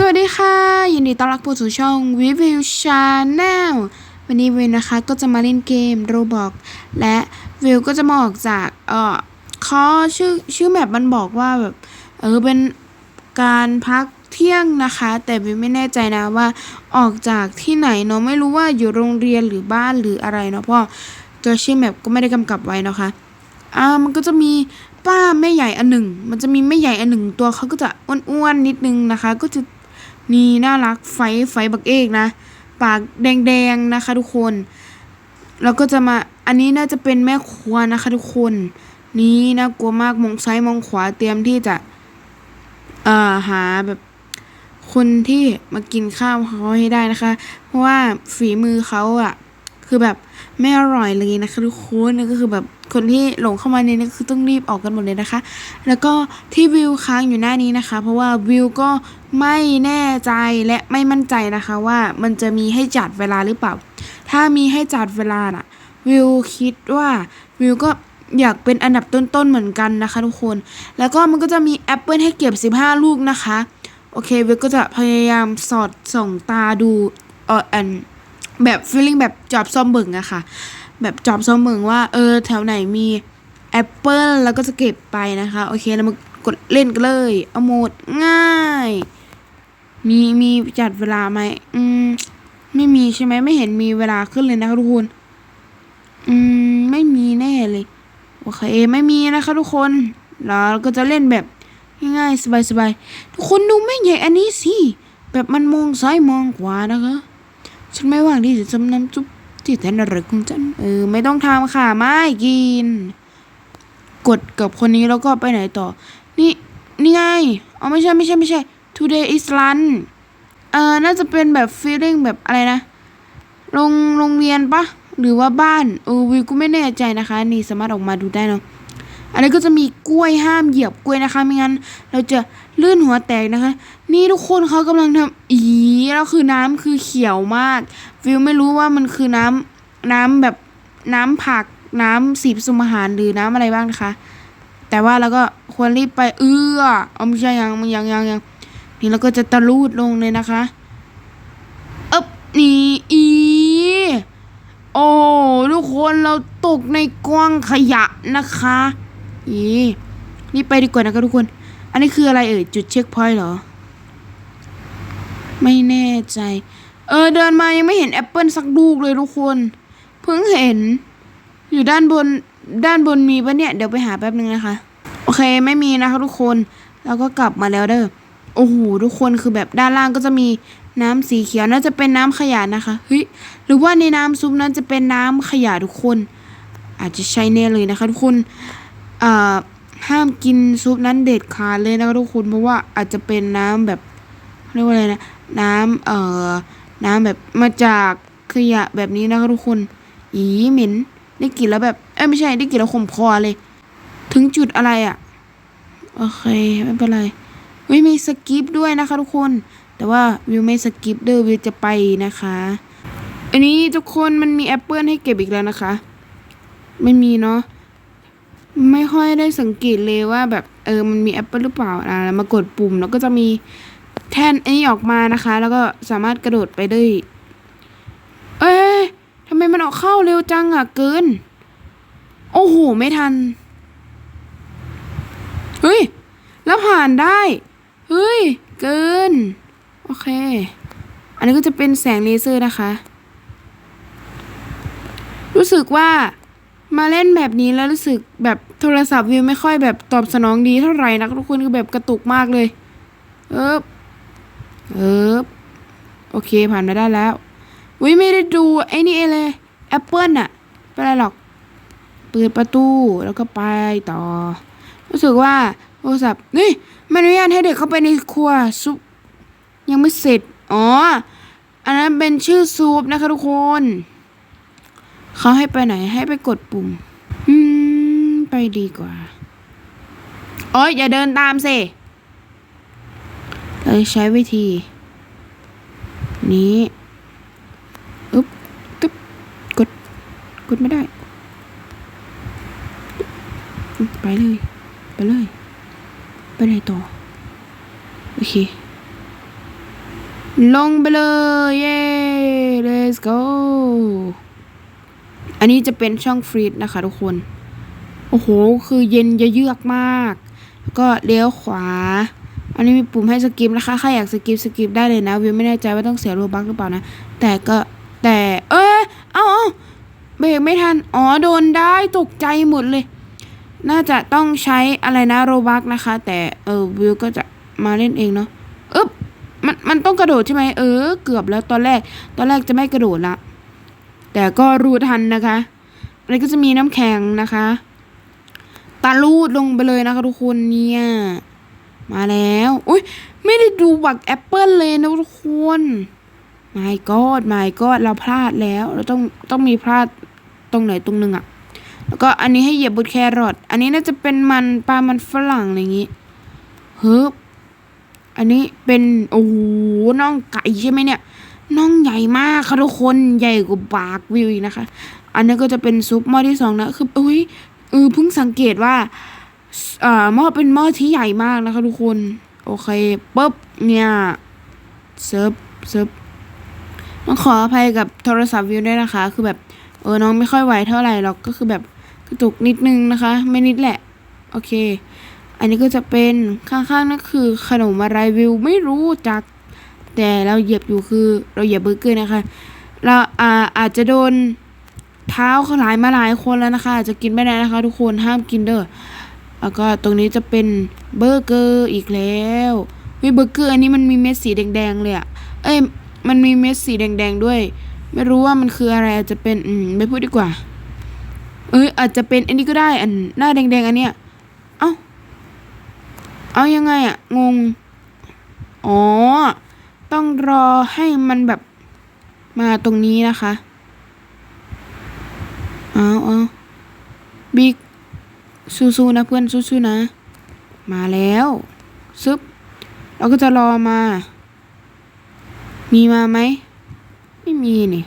สวัสดีค่ะ ยินดีต้อนรับเข้าสู่ช่อง Review Channel วันนี้วิวนะคะก็จะมาเล่นเกม Roblox และวิวก็จะมาออกจากเอ่อข้อชื่อชื่อแมปมันบอกว่าแบบเออเป็นการพักเที่ยงนะคะ แต่วิวไม่แน่ใจนะว่าออกจากที่ไหนเนาะไม่รู้ว่าอยู่โรงเรียนหรือบ้านหรืออะไรเนาะเพราะตัวชื่อแมปก็ไม่ได้กำกับไว้นะคะอ่ามันก็จะมีป้าแม่ใหญ่อันหนึ่ง มันจะมีแม่ใหญ่อันหนึ่ง ตัวเขาก็จะอ้วนๆนิดนึงนะคะ ก็จะ นี่น่ารักไฟไฟบักเอกนะ ปากแดงๆนะคะ ทุกคน แล้วก็จะมาอันนี้น่าจะเป็นแม่ครัวนะคะ ทุกคน นี่น่ากลัวมากมองซ้ายมองขวาเตรียมที่จะ เอ่อหาแบบคนที่มากินข้าวเขาให้ได้นะคะ เพราะว่าฝีมือเขาอะ คือแบบไม่อร่อยเลยนะคะทุกคนนี่ก็คือแบบคนที่หลงเข้ามาในนี้คือต้องรีบออกกันหมดเลยนะคะ แล้วก็ที่วิวค้างอยู่หน้านี้นะคะ เพราะว่าวิวก็ไม่แน่ใจและไม่มั่นใจนะคะ ว่ามันจะมีให้จัดเวลาหรือเปล่า ถ้ามีให้จัดเวลาน่ะวิวคิดว่าวิวก็อยากเป็นอันดับต้นๆเหมือนกันนะคะทุกคน แล้วก็มันก็จะมีแอปเปิลให้เก็บ 15 ลูกนะคะ โอเควิวก็จะพยายามสอดส่องตาดูเอออัน แบบฟีลลิ่งแบบจอบซ่อมเบิ่งอะค่ะ แบบจอบซ่อมเบิ่งว่าเออแถวไหนมีแอปเปิลแล้วก็จะเก็บไปนะคะ โอเคแล้วมากดเล่นกันเลย เอาโหมดง่าย มีมีจัดเวลาไหมอืมไม่มีใช่ไหมไม่เห็นมีเวลาขึ้นเลยนะคะทุกคน อืมไม่มีแน่เลย โอเคไม่มีนะคะทุกคนแล้วก็จะเล่นแบบง่ายๆสบายๆทุกคนดูไม่ใหญ่อันนี้สิแบบมันมองซ้ายมองขวานะคะ ฉันไม่ว่างที่จะจำน้ำซุปที่แทนอร่อยของฉันเออไม่ต้องทำค่ะไม่กิน กดกับคนนี้แล้วก็ไปไหนต่อ นี่นี่ไงอ๋อไม่ใช่ไม่ใช่ไม่ใช่ today is lunch เอ่อน่าจะเป็นแบบ feeling แบบอะไรนะโรงโรงเรียนปะหรือว่าบ้านเออวิวก็ไม่แน่ใจนะคะ นี่สามารถออกมาดูได้เนาะ อันนี้ก็จะมีกล้วยห้ามเหยียบกล้วยนะคะไม่งั้น เราจะลื่นหัวแตกนะคะ นี่ทุกคนเขากำลังทำอีแล้วคือน้ำคือเขียวมาก วิวไม่รู้ว่ามันคือน้ำน้ำแบบน้ำผักน้ำสีผสมอาหารหรือน้ำอะไรบ้างนะคะ แต่ว่าเราก็ควรรีบไปเอื้อเอาไม่ใช่ยังยังยังยังนี่เราก็จะตะลูดลงเลยนะคะเอ๊บนี่อีโอ้ทุกคนเราตกในกว้างขยะนะคะ อีนี่ไปดีกว่านะคะทุกคน อันนี้คืออะไรเอ่ยจุดเช็คพอยต์เหรอ ไม่แน่ใจ เออ เดินมายังไม่เห็นแอปเปิลสักลูกเลยทุกคน เพิ่งเห็น อยู่ด้านบนด้านบนมีปะเนี่ย เดี๋ยวไปหาแป๊บนึงนะคะ โอเคไม่มีนะคะทุกคนแล้วก็กลับมาแล้วเด้อโอ้โหทุกคนคือแบบด้านล่างก็จะมีน้ำสีเขียวน่าจะเป็นน้ำขยะนะคะเฮ้ยหรือว่าในน้ำซุปนั้นจะเป็นน้ำขยะทุกคน อาจจะใช่แน่เลยนะคะทุกคน ห้ามกินซุปนั้นเด็ดขาดเลยนะคะทุกคนเพราะว่าอาจจะเป็นน้ำแบบเรียกว่าอะไรนะน้ำเอ่อน้ำแบบมาจากขยะแบบนี้นะคะทุกคน อีเหม็นได้กลิ่นแล้วแบบเอ้ไม่ใช่ได้กลิ่นแล้วขมคอเลย ถึงจุดอะไรอะ่ะโอเคไม่เป็นไรวิมีสกิปด้วยนะคะทุกคน แต่ว่าวิวไม่สกิปเด้อวิวจะไปนะคะ อันนี้ทุกคนมันมีแอปเปิลให้เก็บอีกแล้วนะคะ ไม่มีเนาะ ไม่ค่อยได้สังเกตเลยว่าแบบเออมันมีแอปเปิลหรือเปล่าอะแล้วมากดปุ่ม แล้วก็จะมีแท่นอันนี้ออกมานะคะ แล้วก็สามารถกระโดดไปได้ เอ้ยทำไมมันออกเข้าเร็วจังอะเกิน โอ้โห ไม่ทัน เฮ้ย แล้วผ่านได้ เฮ้ย เกิน โอเค อันนี้ก็จะเป็นแสงเลเซอร์นะคะ รู้สึกว่า มาเล่นแบบนี้แล้วรู้สึกแบบโทรศัพท์วิวไม่ค่อยแบบตอบสนองดีเท่าไหร่นะทุกคนคือแบบกระตุกมากเลย เอิบเอิบโอเคผ่านมาได้แล้ววิไม่ได้ดูไอ้นี่เลยแอปเปิลอะไม่เป็นไรหรอก เปิดประตูแล้วก็ไปต่อ รู้สึกว่าโทรศัพท์นี่ไม่อนุญาตให้เด็กเข้าไปในครัวซุปยังไม่เสร็จ อ๋อ อันนั้นเป็นชื่อซุปนะคะทุกคน เขาให้ไปไหนให้ไปกดปุ่ม อืม ไปดีกว่า โอ๊ยอย่าเดินตามสิเราจะใช้วิธี นี้อึ๊บตึ๊บกด กดไม่ได้ ไปเลย ไปเลย ไปไหนต่อ โอเค ลงไปเลย เย้ let's go อันนี้จะเป็นช่องฟรีดนะคะทุกคน โอ้โห คือเย็นเยือกมาก ก็เลี้ยวขวา อันนี้มีปุ่มให้สกิปนะคะ ใครอยากสกิปสกิปได้เลยนะ วิวไม่แน่ใจว่าต้องเสียโลบักหรือเปล่านะ แต่ก็แต่ เอ้ยเอาเอาเบรกไม่ทัน อ๋อ โดนได้ตกใจหมดเลย น่าจะต้องใช้อะไรนะโรบักนะคะ แต่เออวิวก็จะมาเล่นเองเนาะ อึ๊บ มันมันต้องกระโดดใช่ไหมเออ เกือบแล้วตอนแรก ตอนแรกจะไม่กระโดดละ แต่ก็รู้ทันนะคะอันก็จะมีน้ำแข็งนะคะตาลูดลงไปเลยนะคะทุกคนเนี่ยมาแล้วอุ้ยไม่ได้ดูบักแอปเปิลเลยนะทุกคนไม่กอดไม่กอดเราพลาดแล้วเราต้องต้องมีพลาดตรงไหนตรงหนึ่งอะแล้วก็อันนี้ให้เหยียบบนแครอทอันนี้น่าจะเป็นมันปลามันฝรั่งอะไรอย่างงี้เฮึบอันนี้เป็นโอ้โหน่องไก่ใช่ไหมเนี่ย น่องใหญ่มากค่ะทุกคนใหญ่กว่าปากวิวอีนะคะ อันนี้ก็จะเป็นซุปหม้อที่สองนะคืออุ้ยเออเพิ่งสังเกตว่าเอ่อหม้อเป็นหม้อที่ใหญ่มากนะคะทุกคน โอเคปุ๊บเนี่ยเซิร์ฟเซิร์ฟต้องขออภัยกับโทรศัพท์วิวด้วยนะคะ คือแบบเออน้องไม่ค่อยไหวเท่าไหร่หรอกก็คือแบบกระตุกนิดนึงนะคะ ไม่นิดแหละ โอเค อันนี้ก็จะเป็นข้างๆนั่นคือขนมอะไรวิวไม่รู้จัก แต่เราเหยียบอยู่คือเราเหยียบเบอร์เกอร์นะคะ เราอาอาจจะโดนเท้าเขาหลายมาหลายคนแล้วนะคะ อาจจะกินไม่ได้นะคะ ทุกคนห้ามกินเด้อแล้วก็ตรงนี้จะเป็นเบอร์เกอร์อีกแล้ววิเบอร์เกอร์อันนี้มันมีเม็ดสีแดงๆเลยอะเอ้ยมันมีเม็ดสีแดงๆด้วย ไม่รู้ว่ามันคืออะไรอาจจะเป็นอืมไม่พูดดีกว่า เอ้ยอาจจะเป็นอันนี้ก็ได้อันหน้าแดงๆอันเนี้ยเอ้าเอายังไงอะงง อ๋อ ต้องรอให้มันแบบมาตรงนี้นะคะเอาเอาบิ๊กสู้ๆนะเพื่อนสู้ๆนะ มาแล้วซึบเราก็จะรอมา มีมาไหม ไม่มีนี่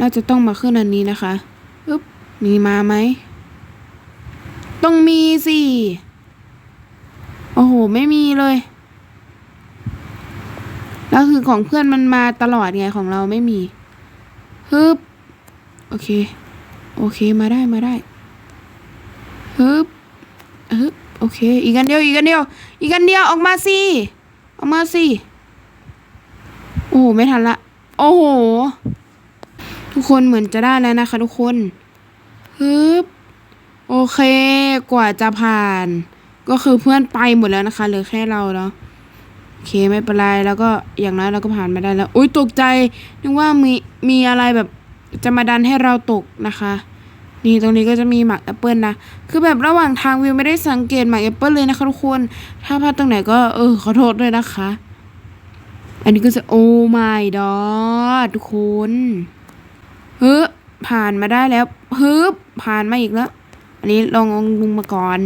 น่าจะต้องมาขึ้นอันนี้นะคะอึ๊บมีมาไหม ต้องมีสิ โอ้โห ไม่มีเลย แล้วคือของเพื่อนมันมาตลอดไงของเราไม่มีฮึบโอเค โอเคมาได้มาได้ฮึบฮึบโอเค อีกอันเดียวอีกอันเดียว อีกอันเดียวออกมาสิออกมาสิโอ้โหไม่ทันละ โอ้โห ทุกคนเหมือนจะได้แล้วนะคะ ทุกคนฮึบโอเค กว่าจะผ่าน ก็คือเพื่อนไปหมดแล้วนะคะเหลือแค่เราแล้ว เคไม่เป็นไรแล้วก็อย่างน้อยเราก็ผ่านมาได้แล้ว อุ้ยตกใจนึกว่ามีมีอะไรแบบจะมาดันให้เราตกนะคะ นี่ตรงนี้ก็จะมีหมักแอปเปิลนะ คือแบบระหว่างทางวิวไม่ได้สังเกตหมักแอปเปิลเลยนะคะทุกคน ถ้าพลาดตรงไหนก็เออขอโทษด้วยนะคะ อันนี้ก็จะโอ้ my god ทุกคนฮึผ่านมาได้แล้วฮึบผ่านมาอีกแล้ว อันนี้ลองลงมาก่อน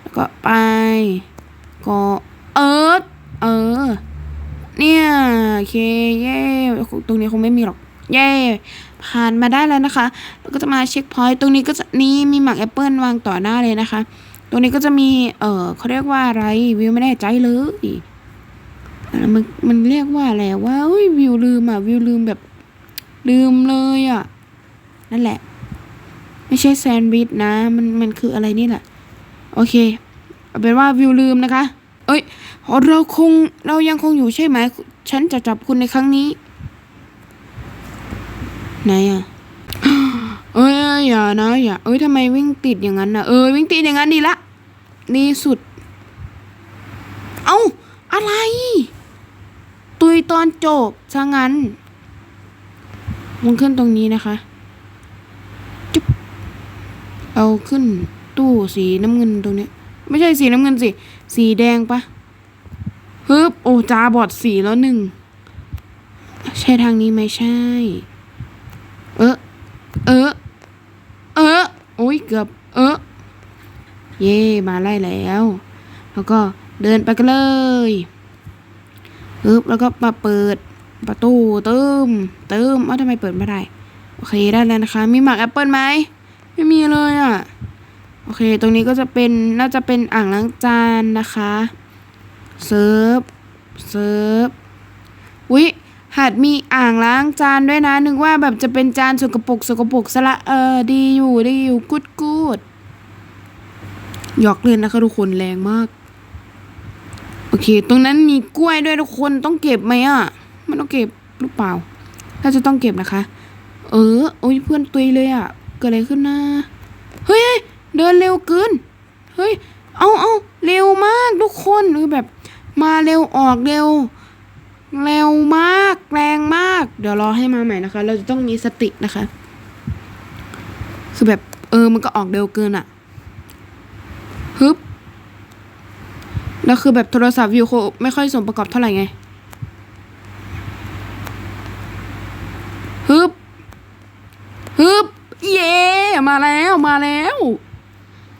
แล้วก็ไปก็เออ เออ เนี่ย โอเค เย่ตรงนี้คงไม่มีหรอก เย่ผ่านมาได้แล้วนะคะแล้วก็จะมาเช็คพอยต์ตรงนี้ก็จะนี่มีหมักแอปเปิลวางต่อหน้าเลยนะคะ ตรงนี้ก็จะมี เออเขาเรียกว่าอะไรวิวไม่แน่ใจเลยมันมันเรียกว่าอะไรว่าอุ้ยวิวลืมอะวิวลืมแบบลืมเลยอะ นั่นแหละ ไม่ใช่แซนด์วิชนะ มันมันคืออะไรนี่แหละ โอเค เอาเป็นว่าวิวลืมนะคะ เอ้ย เราคงเรายังคงอยู่ใช่ไหม ฉันจะจับคุณในครั้งนี้ ไหนอะเอ้ยอย่านะอย่าเอ้ยทำไมวิ่งติดอย่างนั้นนะเออวิ่งติดอย่างนั้นดีละดีสุด เอ้าอะไร ตุยตอนจบซะงั้นมันขึ้นตรงนี้นะคะจุ๊บเอาขึ้นตู้สีน้ำเงินตรงนี้ ไม่ใช่สีน้ำเงินสิสีแดงปะฮึบโอ้จาบอดสีแล้วหนึ่ง ใช่ทางนี้ไหมใช่ เออเออเออโอ้ยเกือบเออเย่มาไล่แล้ว แล้วก็เดินไปกันเลยฮึบแล้วก็มาเปิดประตูเติมเติมว่าทำไมเปิดไม่ได้ โอเคได้แล้วนะคะ มีหมากแอปเปิลไหม ไม่มีเลยอะ โอเค ตรงนี้ก็จะเป็นน่าจะเป็นอ่างล้างจานนะคะเซิร์ฟเซิร์ฟอุ๊ยหัดมีอ่างล้างจานด้วยนะ นึกว่าแบบจะเป็นจานสกปรกสกปรกซะละเออดีอยู่ดีอยู่กูดกูดหยอกเล่นนะคะทุกคนแรงมาก โอเค ตรงนั้นมีกล้วยด้วยทุกคนต้องเก็บไหมอะ มันต้องเก็บหรือเปล่า ถ้าจะต้องเก็บนะคะ เออโอ้ยเพื่อนตุยเลยอะ เกิดอะไรขึ้นนะ เฮ้ย เดินเร็วเกินเฮ้ยเอาเอาเร็วมากทุกคนคือแบบ มาเร็วออกเร็ว เร็วมากแรงมาก เดี๋ยวรอให้มาใหม่นะคะ เราจะต้องมีสตินะคะ คือแบบเออมันก็ออกเร็วเกินอะฮึบแล้วคือแบบโทรศัพท์วิวโคไม่ค่อยสมประกอบเท่าไหร่ไงฮึบฮึบเย่มาแล้วมาแล้ว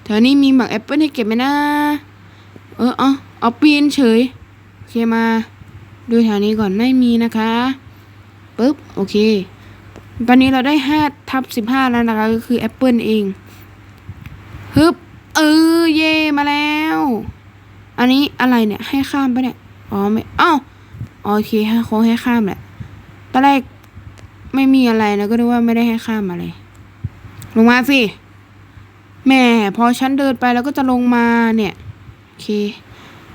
แถวนี้มีหมักแอปเปิ้ลให้เก็บไหมนะ เออเอาเอาปีนเฉย โอเคมา ดูแถวนี้ก่อนไม่มีนะคะปุ๊บโอเค ตอนนี้เราได้ห้าทับสิบห้าแล้วนะคะ ก็คือแอปเปิ้ลเองฮึบเออเย่มาแล้ว อันนี้อะไรเนี่ยให้ข้ามปะเนี่ย อ๋อไม่อ้าวโอเคให้เขาให้ข้ามแหละตอนแรกไม่มีอะไรนะก็นึกว่าไม่ได้ให้ข้ามอะไร ลงมาสิ แม่พอฉันเดินไปแล้วก็จะลงมาเนี่ยโอเค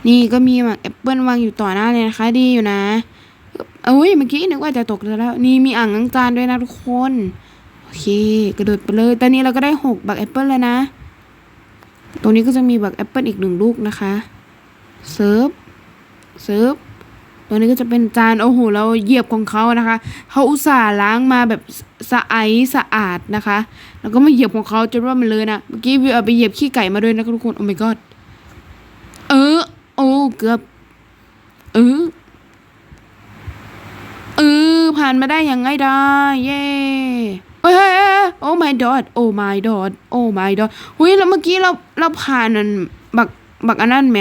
นี่ก็มีหมากแอปเปิลวางอยู่ต่อหน้าเลยนะคะ ดีอยู่นะเอ้ยเมื่อกี้นึกว่าจะตกแล้ว นี่มีอ่างล้างจานด้วยนะทุกคนโอเค กระโดดไปเลย ตอนนี้เราก็ได้หกบักแอปเปิลแล้วนะ ตรงนี้ก็จะมีบักแอปเปิลอีกหนึ่งลูกนะคะเซิร์ฟเซิร์ฟ ตัวนี้ก็จะเป็นจานโอ้โหเราเหยียบของเขานะคะเขาอุตส่าห์ล้างมาแบบสะไอสะอาดนะคะ แล้วก็มาเหยียบของเขาจนว่ามันเลยนะเมื่อกี้วิวเอาไปเหยียบขี้ไก่มาด้วยนะทุกคนโอ้ my god เออโอ้เกือบเออเออผ่านมาได้ย่างง่ายดายเย้เย้เฮ้ยโอ้ my god โอ้ my god โอ้ my god หุยแล้วเมื่อกี้เราเราผ่านนั่นบักบักอันนั้นไหม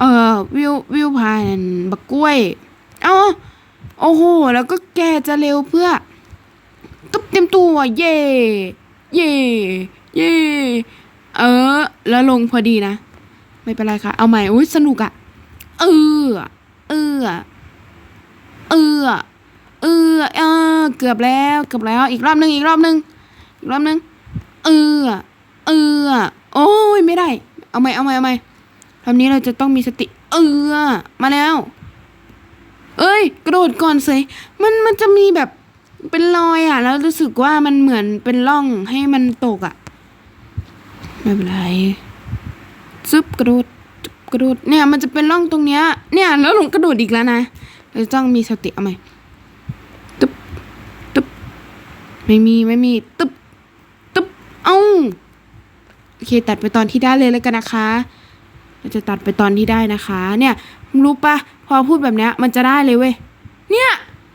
เอ่อวิววิวผ่านนั่นบักกล้วยเอ้าโอ้โห แล้วก็แกจะเร็วเพื่อตึ๊บเต็มตัวเย่เย่เย่เออ แล้วลงพอดีนะ ไม่เป็นไรค่ะ เอาใหม่อุ้ยสนุกอะเออเออเออเออเออเกือบแล้วเกือบแล้วอีกรอบหนึ่งอีกรอบหนึ่งอีกรอบหนึ่งเออเออโอ้ยไม่ได้ เอาใหม่เอาใหม่เอาใหม่ ทำนี้เราจะต้องมีสติ เออ มาแล้ว เอ้ย กระโดดก่อนเสิมันมันจะมีแบบเป็นรอยอะ แล้วรู้สึกว่ามันเหมือนเป็นร่องให้มันตกอะ ไม่เป็นไรซึบกระโดดกระโดดเนี่ยมันจะเป็นร่องตรงเนี้ย เนี่ย แล้วหลงกระโดดอีกแล้วนะเราจะต้องมีสติเอาไหมตึ๊บตึ๊บไม่มีไม่มีตึ๊บตึ๊บเอ้าโอเค ตัดไปตอนที่ได้เลยแล้วกันนะคะ เราจะตัดไปตอนที่ได้นะคะเนี่ยรู้ปะพอพูดแบบเนี้ยมันจะได้เลยเว้ยเนี่ย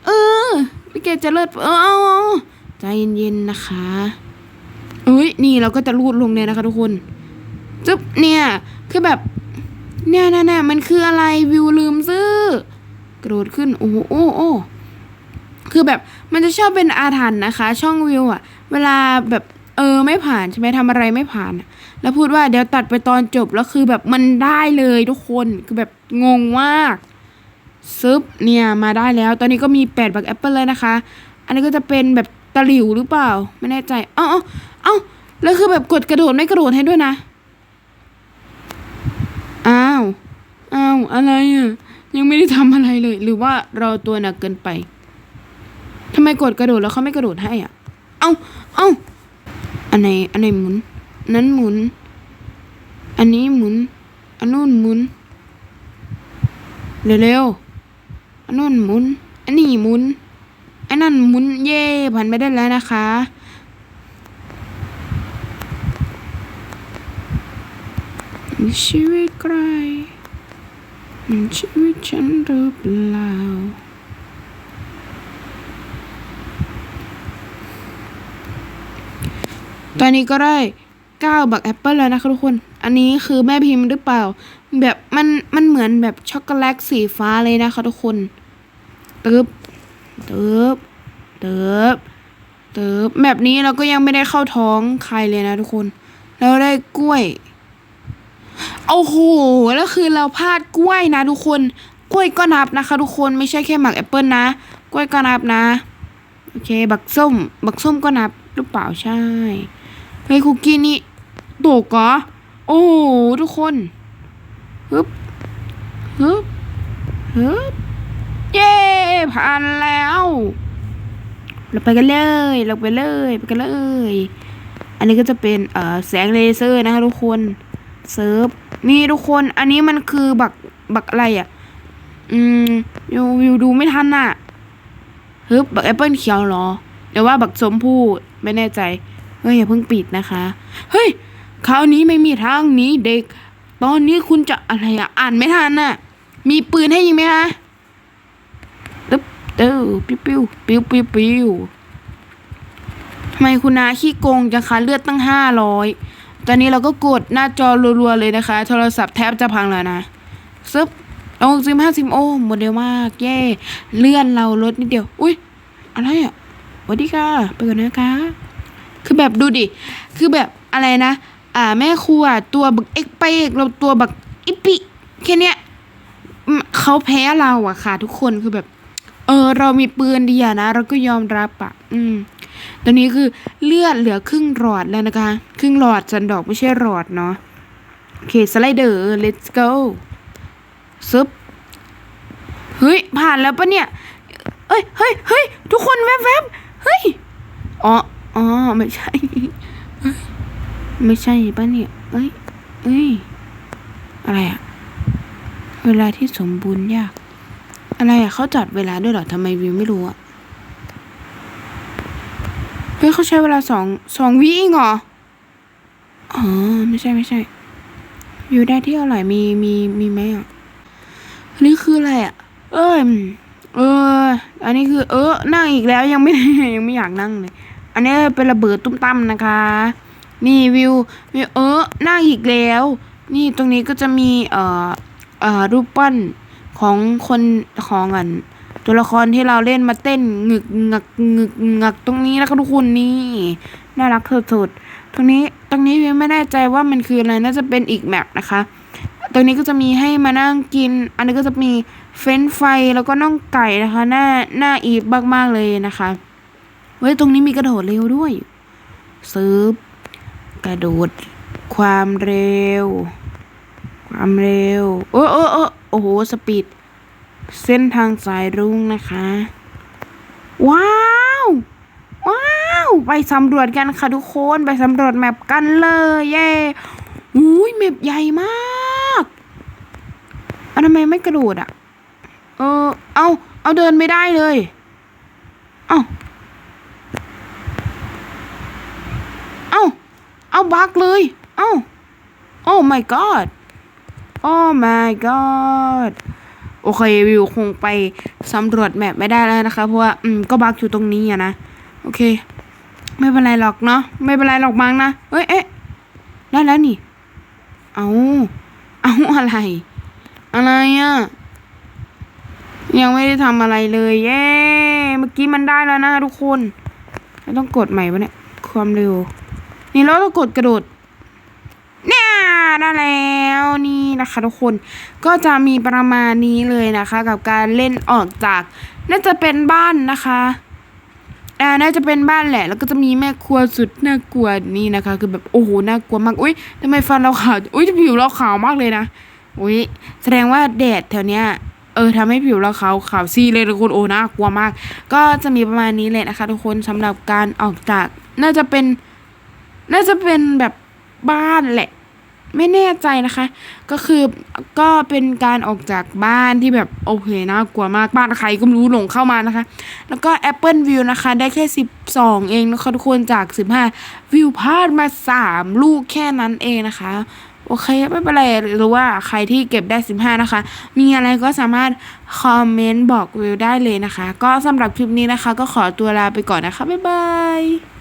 เออพี่เกดจะเลิศเออเอาใจเย็นๆนะคะเอ้ยนี่เราก็จะรูดลงเลยนะคะทุกคนจึ๊บเนี่ยคือแบบเนี่ยเนี่ยเนี่ยมันคืออะไรวิวลืมซื้อกระโดดขึ้นโอ้โหโอ้โอ้คือแบบมันจะชอบเป็นอาถรรพ์นะคะ ช่องวิวอะเวลาแบบ เออไม่ผ่านใช่ไหมทำอะไรไม่ผ่าน แล้วพูดว่าเดี๋ยวตัดไปตอนจบแล้วคือแบบมันได้เลยทุกคนคือแบบงงมากซึบเนี่ยมาได้แล้ว ตอนนี้ก็มีแปดบักแอปเปิลเลยนะคะ อันนี้ก็จะเป็นแบบตะหลิวหรือเปล่า ไม่แน่ใจเอ้าเอ้าเอ้าแล้วคือแบบกดกระโดดไม่กระโดดให้ด้วยนะอ้าวอ้าวอะไรอะยังไม่ได้ทำอะไรเลย หรือว่าเราตัวหนักเกินไปทำไมกดกระโดดแล้วเขาไม่กระโดดให้อะ เอ้าเอ้า อันไหนอันไหนหมุน นั้นหมุน อันนี้หมุน อันนู้นหมุน เร็วๆ อันนู้นหมุน อันนี้หมุน อันนั้นหมุน เย่ผ่านไปได้แล้วนะคะมีชีวิตใครมีชีวิตฉันหรือเปล่า ตอนนี้ก็ได้เก้าบักแอปเปิลแล้วนะคะทุกคน อันนี้คือแม่พิมพ์หรือเปล่า แบบมันมันเหมือนแบบช็อกโกแลตสีฟ้าเลยนะคะทุกคนตึบตึบตึบตึบแบบนี้เราก็ยังไม่ได้เข้าท้องใครเลยนะทุกคน เราได้กล้วย โอ้โห แล้วคือเราพลาดกล้วยนะทุกคน กล้วยก็นับนะคะ ทุกคน ไม่ใช่แค่หมักแอปเปิลนะ กล้วยก็นับนะ โอเค บักส้ม บักส้มก็นับหรือเปล่าใช่ เฮ้ยคุกกี้นี่ตกเหรอโอ้ทุกคนฮึบฮึบฮึบเย้ผ่านแล้ว เราไปกันเลย เราไปเลยไปกันเลย อันนี้ก็จะเป็นเอ่อแสงเลเซอร์นะคะทุกคนเซิร์ฟนี่ทุกคน อันนี้มันคือบักบักอะไรอะ อืมวิววิวดูไม่ทันอะฮึบบักแอปเปิลเขียวเหรอ เดี๋ยวว่าบักสมพู่ไม่แน่ใจ ฮ้ยอย่าเพิ่งปิดนะคะ เฮ้ยคราวนี้ไม่มีทางหนี้เด็ก ตอนนี้คุณจะอะไรอะอ่านไม่ทันน่ะ มีปืนให้ยิงไหมคะตึ๊บเต้าปิ้วปิ้วปิ้วปิ้วปิ้วทำไมคุณนาขี้โกงจังคะเลือดตั้งห้าร้อยตอนนี้เราก็กดหน้าจอรัวๆเลยนะคะ โทรศัพท์แทบจะพังแล้วนะซึบลงซิมห้าซิมโอ้หมดเร็วมากเย่เลื่อนเราลดนิดเดียว อุ้ยอะไรอะสวัสดีค่ะ ไปก่อนนะคะ คือแบบดูดิ คือแบบอะไรนะ อ่า แม่ครัวตัวบักเอ็กไปเอกเราตัวบักอิปิแค่เนี้ยเขาแพ้เราอะค่ะ ทุกคนคือแบบ เออ เรามีปืนดีอะนะ เราก็ยอมรับอะอืมตอนนี้คือเลือดเหลือครึ่งหลอดแล้วนะคะ ครึ่งหลอดจันดอกไม่ใช่หลอดเนาะโอเคสไลเดอร์ let's go ซึบเฮ้ย ผ่านแล้วปะเนี่ย เอ้ยเฮ้ยเฮ้ยทุกคนแวบแวบเฮ้ย อ๋อ อ๋อ ไม่ใช่ ไม่ใช่ป่ะเนี่ย เอ้ย เอ้ย อะไรอะเวลาที่สมบูรณ์ยาก อะไรอะเขาจัดเวลาด้วยเหรอทำไมวิวไม่รู้อะเฮ้ยเขาใช้เวลาสองสองวิเองเหรอ อ๋อ ไม่ใช่ไม่ใช่ วิวได้ที่เท่าไหร่มีมีมีไหมอะอันนี้คืออะไรอะ เอ้ยเออ อันนี้คือ เออ นั่งอีกแล้วยังไม่ยังไม่อยากนั่งเลย อันนี้เป็นระเบิดตุ้มตั้มนะคะ นี่วิววิวเออนั่งอีกแล้ว นี่ตรงนี้ก็จะมีเอ่อเอ่อรูปปั้นของคนของอันตัวละครที่เราเล่นมาเต้นงึกงักงึกงักตรงนี้แล้วก็ทุกคนนี่น่ารักสุดๆตรงนี้ตรงนี้วิวไม่แน่ใจว่ามันคืออะไรน่าจะเป็นอีกแมปนะคะตรงนี้ก็จะมีให้มานั่งกิน อันนี้ก็จะมีเฟรนช์ฟรายแล้วก็น่องไก่นะคะหน้าหน้าอีฟมากๆเลยนะคะ เว้ยตรงนี้มีกระโดดเร็วด้วยซื้อกระโดด ความเร็ว ความเร็ว โอ้โอ้โอ้โอ้โหสปีดเส้นทางสายรุ้งนะคะ ว้าวว้าวไปสำรวจกันค่ะทุกคนไปสำรวจแมปกันเลยเย้อุ้ยแมปใหญ่มากอันทำไมไม่กระโดดอะเออเอาเอาเดินไม่ได้เลย เอาเอาเอา บักเลย เอาโอ้ my god โอ้ my god โอเควิวคงไปสำรวจแมปไม่ได้แล้วนะคะ เพราะว่า อืม ก็บักอยู่ตรงนี้อะนะ โอเค ไม่เป็นไรหรอกเนาะ ไม่เป็นไรหรอกมังนะ เอ้ยเอ๊ะได้แล้วนี่ เอาเอาอะไร อะไรอะยังไม่ได้ทำอะไรเลย เย้ เมื่อกี้มันได้แล้วนะทุกคนเราต้องกดใหม่ปะเนี่ย ความเร็ว นี่เราต้องกดกระโดดเนี่ยได้แล้วนี่นะคะทุกคนก็จะมีประมาณนี้เลยนะคะ กับการเล่นออกจาก น่าจะเป็นบ้านนะคะอ่าน่าจะเป็นบ้านแหละ แล้วก็จะมีแม่ครัวสุดน่ากลัวนี่นะคะ คือแบบโอ้โหน่ากลัวมากอุ้ยทำไมฟันเราขาวอุ้ยผิวเราขาวมากเลยนะอุ้ยแสดงว่าแดดแถวเนี้ยเออทำให้ผิวเราขาวขาวซีเลยทุกคนโอ้น่ากลัวมาก ก็จะมีประมาณนี้เลยนะคะ ทุกคนสำหรับการออกจาก น่าจะเป็น น่าจะเป็นแบบบ้านแหละ ไม่แน่ใจนะคะ ก็คือก็เป็นการออกจากบ้านที่แบบโอเคน่ากลัวมากบ้านใครก็ไม่รู้หลงเข้ามานะคะ แล้วก็ Apple View นะคะ ได้แค่ 12 เองนะคะทุกคนจาก 15 วิวพลาดมา 3 ลูกแค่นั้นเองนะคะโอเคไม่เป็นไรหรือว่าใครที่เก็บได้ 15 นะคะ มีอะไรก็สามารถคอมเมนต์บอกวิวได้เลยนะคะ ก็สำหรับคลิปนี้นะคะ ก็ขอตัวลาไปก่อนนะคะ บ๊ายบาย